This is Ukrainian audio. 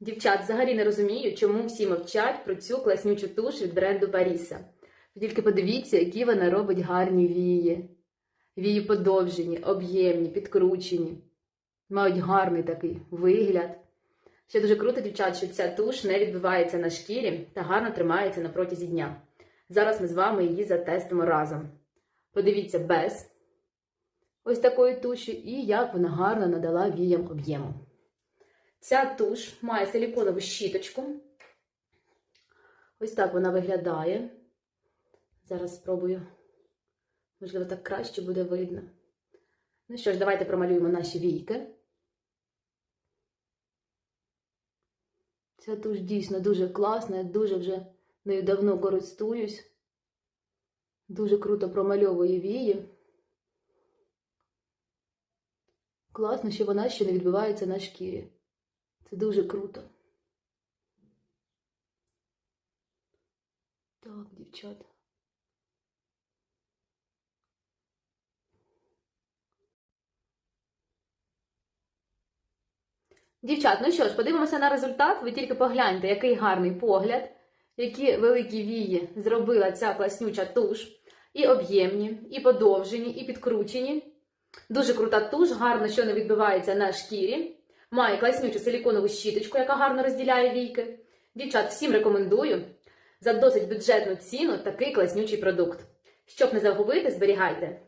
Дівчат взагалі не розумію, чому всі мовчать про цю класнючу туш від бренду Паріса. Тільки подивіться, які вона робить гарні вії. Вії подовжені, об'ємні, підкручені. Мають гарний такий вигляд. Ще дуже круто, дівчат, що ця туш не відбивається на шкірі та гарно тримається на протязі дня. Зараз ми з вами її затестимо разом. Подивіться без ось такої туші і як вона гарно надала віям об'єму. Ця туш має силіконову щіточку. Ось так вона виглядає. Зараз спробую. Можливо, так краще буде видно. Ну що ж, давайте промалюємо наші війки. Ця туш дійсно дуже класна, я дуже вже нею давно користуюсь. Дуже круто промальовує вії. Класно, що вона ще не відбивається на шкірі. Це дуже круто. Так, дівчата. Дівчат, ну що ж, подивимося на результат. Ви тільки погляньте, який гарний погляд, які великі вії зробила ця класнюча туш. І об'ємні, і подовжені, і підкручені. Дуже крута туш, гарно, що не відбивається на шкірі. Має класнючу силіконову щіточку, яка гарно розділяє війки. Дівчат, всім рекомендую за досить бюджетну ціну такий класнючий продукт. Щоб не загубити, зберігайте.